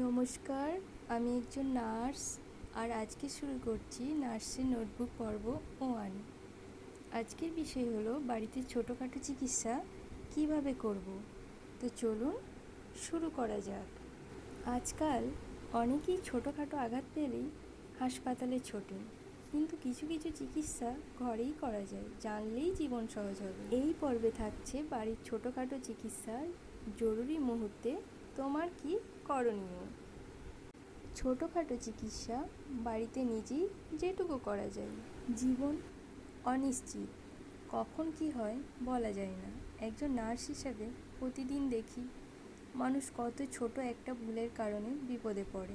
নমস্কার, আমি একজন নার্স আর আজকে শুরু করছি নার্সের নোটবুক পর্ব ওয়ান। আজকের বিষয় হলো বাড়িতে ছোটোখাটো চিকিৎসা কীভাবে করব? তো চলুন শুরু করা যাক। আজকাল অনেকেই ছোটোখাটো আঘাত পেলেই হাসপাতালে ছোটেন কিন্তু কিছু কিছু চিকিৎসা ঘরেই করা যায়, জানলেই জীবন সহজ হবে। এই পর্বে থাকছে বাড়ির ছোটোখাটো চিকিৎসার জরুরি মুহূর্তে তোমার কি করণীয়? ছোটোখাটো চিকিৎসা বাড়িতে নিজেই যেটুকু করা যায়। জীবন অনিশ্চিত, কখন কি হয় বলা যায় না। একজন নার্স হিসাবে প্রতিদিন দেখি মানুষ কত ছোট একটা ভুলের কারণে বিপদে পড়ে।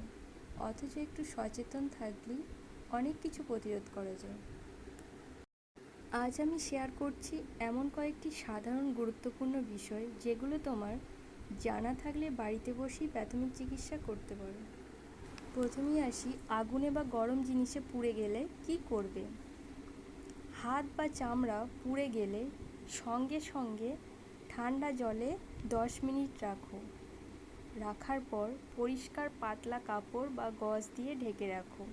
অথচ একটু সচেতন থাকলেই অনেক কিছু প্রতিরোধ করা যায়। আজ আমি শেয়ার করছি এমন কয়েকটি সাধারণ গুরুত্বপূর্ণ বিষয় যেগুলো তোমার জানা থাকলে বাড়িতে বসেই প্রাথমিক চিকিৎসা করতে পারো। প্রথমেই আসি, আগুনে বা গরম জিনিসে পুড়ে গেলে কি করবে? হাত বা চামড়া পুড়ে গেলে সঙ্গে সঙ্গে ঠান্ডা জলে দশ মিনিট রাখো। রাখার পর পরিষ্কার পাতলা কাপড় বা গজ দিয়ে ঢেকে রাখো।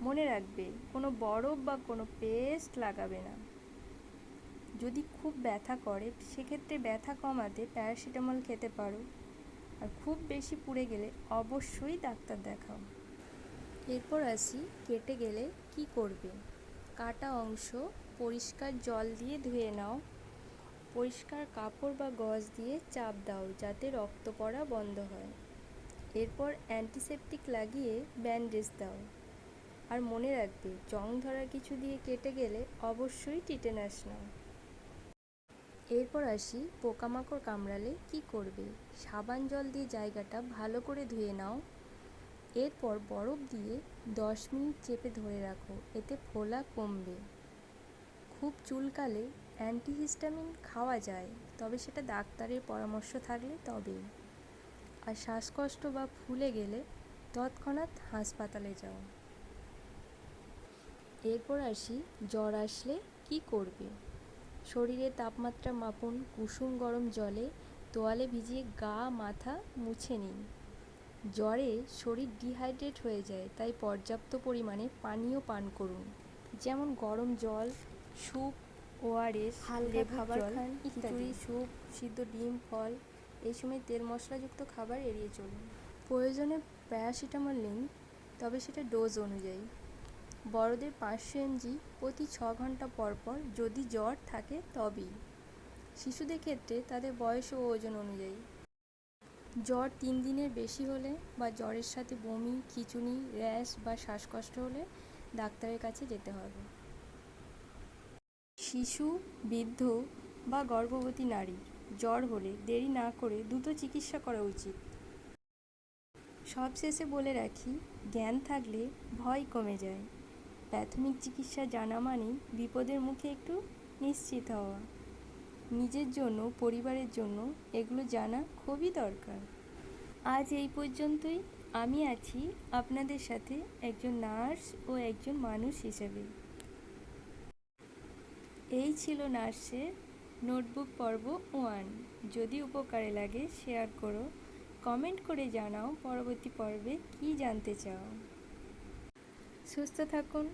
মনে রাখবে, কোনো বরফ বা কোনো পেস্ট লাগাবে না। যদি খুব ব্যথা করে, সেক্ষেত্রে ব্যথা কমাতে প্যারাসিটামল খেতে পারো। আর খুব বেশি পুড়ে গেলে অবশ্যই ডাক্তার দেখাও। এরপর আসি, কেটে গেলে কি করবে? কাটা অংশ পরিষ্কার জল দিয়ে ধুয়ে নাও। পরিষ্কার কাপড় বা গজ দিয়ে চাপ দাও যাতে রক্ত পড়া বন্ধ হয়। এরপর অ্যান্টিসেপটিক লাগিয়ে ব্যান্ডেজ দাও। আর মনে রাখবে, জং ধরা কিছু দিয়ে কেটে গেলে অবশ্যই টিটেনাস নাও। এরপর আসি পোকামাকড় কামড়ালে কি করবে? সাবান জল দিয়ে জায়গাটা ভালো করে ধুয়ে নাও। এরপর বরফ দিয়ে দশ মিনিট চেপে ধরে রাখো, এতে ফোলা কমবে। খুব চুলকালে অ্যান্টিহিস্টামিন খাওয়া যায়, তবে সেটা ডাক্তারের পরামর্শ থাকলে তবেই আর শ্বাসকষ্ট বা ফুলে গেলে তৎক্ষণাৎ হাসপাতালে যাও। এরপর আসি জ্বর আসলে কি করবে? শরীরের তাপমাত্রা মাপুন কুসুম গরম জলে তোয়ালে ভিজিয়ে গা মাথা মুছে নিন। জ্বরে শরীর ডিহাইড্রেট হয়ে যায় তাই পর্যাপ্ত পরিমাণে পানীয় পান করুন। যেমন গরম জল স্যুপ ওআরএস হালকা খাবার খান খিচুড়ি স্যুপ সিদ্ধ ডিম ফল এই সময় তেল মশলাযুক্ত খাবার এড়িয়ে চলুন। প্রয়োজনে প্যারাসিটামল নিন তবে সেটা ডোজ অনুযায়ী। বড়দের পাঁচশো এমজি প্রতি ছ ঘণ্টা পর পর যদি জ্বর থাকে তবেই। শিশুদের ক্ষেত্রে তাদের বয়স ও ওজন অনুযায়ী। জ্বর তিন দিনের বেশি হলে বা জ্বরের সাথে বমি, খিচুনি, র্যাশ বা শ্বাসকষ্ট হলে ডাক্তারের কাছে যেতে হবে। শিশু, বৃদ্ধ বা গর্ভবতী নারী, জ্বর হলে দেরি না করে দ্রুত চিকিৎসা করা উচিত। সবশেষে বলে রাখি, জ্ঞান থাকলে ভয় কমে যায়। প্রাথমিক চিকিৎসা জানা মানেই বিপদের মুখে একটু নিশ্চিত হওয়া। নিজের জন্য, পরিবারের জন্য এগুলো জানা খুবই দরকার। আজ এই পর্যন্তই। আমি আছি আপনাদের সাথে একজন নার্স ও একজন মানুষ হিসেবে। এই ছিল নার্সের নোটবুক পর্ব ওয়ান। যদি উপকারে লাগে, শেয়ার করো। কমেন্ট করে জানাও পরবর্তী পর্বে কী জানতে চাও। সুস্থ থাকুন।